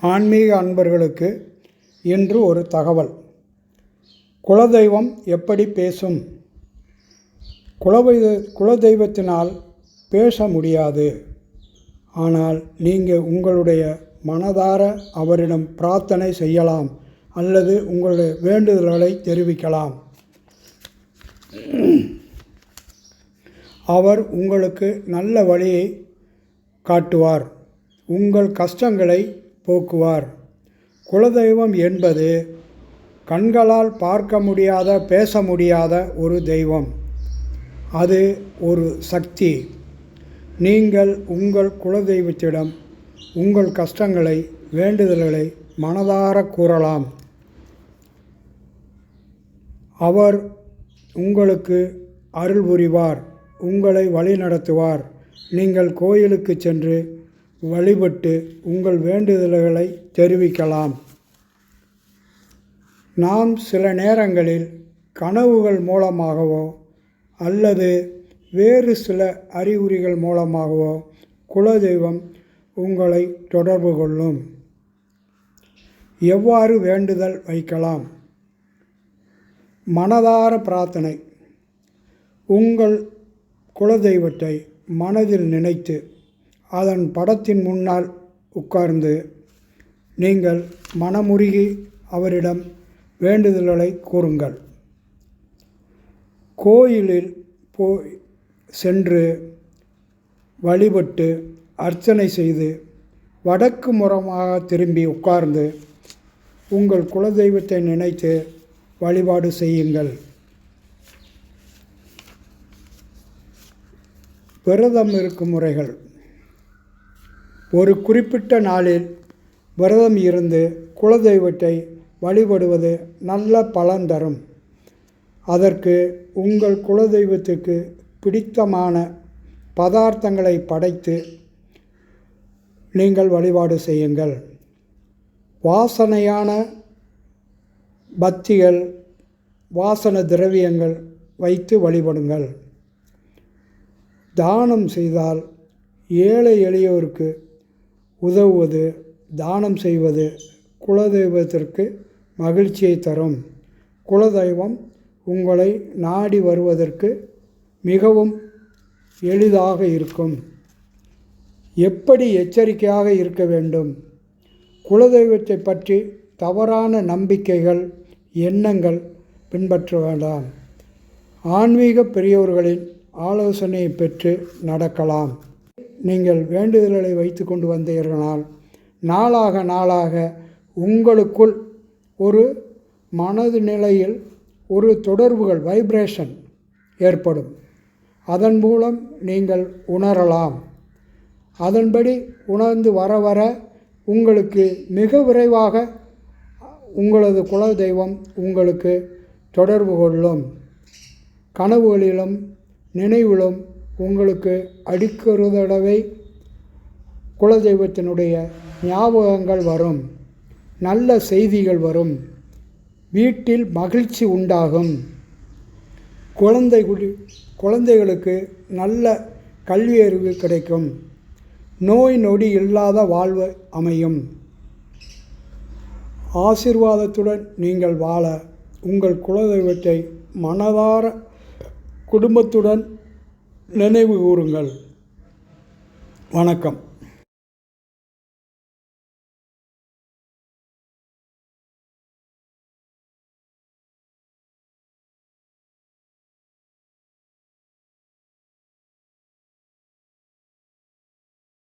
ஆன்மீக அன்பர்களுக்கு இன்று ஒரு தகவல். குலதெய்வம் எப்படி பேசும்? குலதெய்வ குலதெய்வத்தினால் பேச முடியாது. ஆனால் நீங்கள் உங்களுடைய மனதார அவரிடம் பிரார்த்தனை செய்யலாம் அல்லது உங்களுடைய வேண்டுதல்களை தெரிவிக்கலாம். அவர் உங்களுக்கு நல்ல வழியை காட்டுவார். உங்கள் கஷ்டங்களை போக்குவார். குலதெய்வம் என்பது கண்களால் பார்க்க முடியாத பேச முடியாத ஒரு தெய்வம். அது ஒரு சக்தி. நீங்கள் உங்கள் குலதெய்வத்திடம் உங்கள் கஷ்டங்களை வேண்டுதல்களை மனதார கூறலாம். அவர் உங்களுக்கு அருள் புரிவார் உங்களை வழிநடத்துவார். நீங்கள் கோயிலுக்கு சென்று வழிபட்டு உங்கள் வேண்டுதல்களை தெரிவிக்கலாம். நாம் சில நேரங்களில் கனவுகள் மூலமாகவோ அல்லது வேறு சில அறிகுறிகள் மூலமாகவோ குலதெய்வம் உங்களை தொடர்பு கொள்ளும். எவ்வாறு வேண்டுதல் வைக்கலாம்? மனதார பிரார்த்தனை. உங்கள் குலதெய்வத்தை மனதில் நினைத்து அதன் படத்தின் முன்னால் உட்கார்ந்து நீங்கள் மனமுருகி அவரிடம் வேண்டுதல்களை கூறுங்கள். கோயிலில் போய் சென்று வழிபட்டு அர்ச்சனை செய்து வடக்கு முறமாக திரும்பி உட்கார்ந்து உங்கள் குலதெய்வத்தை நினைத்து வழிபாடு செய்யுங்கள். விரதம் இருக்கும் முறைகள். ஒரு குறிப்பிட்ட நாளில் விரதம் இருந்து குலதெய்வத்தை வழிபடுவது நல்ல பலன் தரும். அதற்கு உங்கள் குலதெய்வத்துக்கு பிடித்தமான பதார்த்தங்களை படைத்து நீங்கள் வழிபாடு செய்யுங்கள். வாசனையான பத்திகள் வாசன திரவியங்கள் வைத்து வழிபடுங்கள். தானம் செய்தால் ஏழை எளியோருக்கு உதவுவது தானம் செய்வது குலதெய்வத்திற்கு மகிழ்ச்சியை தரும். குலதெய்வம் உங்களை நாடி வருவதற்கு மிகவும் எளிதாக இருக்கும். எப்படி எச்சரிக்கையாக இருக்க வேண்டும்? குலதெய்வத்தை பற்றி தவறான நம்பிக்கைகள் எண்ணங்கள் பின்பற்ற வேண்டாம். ஆன்மீக பெரியவர்களின் ஆலோசனையை பெற்று நடக்கலாம். நீங்கள் வேண்டுதல்களை வைத்து கொண்டு வந்தீர்களால் நாளாக நாளாக உங்களுக்குள் ஒரு மனது நிலையில் ஒரு தொடர்புகள் வைப்ரேஷன் ஏற்படும். அதன் மூலம் நீங்கள் உணரலாம். அதன்படி உணர்ந்து வர வர உங்களுக்கு மிக விரைவாக உங்களது குலதெய்வம் உங்களுக்கு தொடர்பு கொள்ளும். கனவுகளிலும் நினைவிலும் உங்களுக்கு அடிக்கொரு தடவை குலதெய்வத்தினுடைய ஞாபகங்கள் வரும். நல்ல செய்திகள் வரும். வீட்டில் மகிழ்ச்சி உண்டாகும். குழந்தை குடி குழந்தைகளுக்கு நல்ல கல்வி அறிவு கிடைக்கும். நோய் நொடி இல்லாத வாழ்வு அமையும். ஆசிர்வாதத்துடன் நீங்கள் வாழ உங்கள் குலதெய்வத்தை மனதார குடும்பத்துடன் நினைவு கூறுங்கள். வணக்கம்.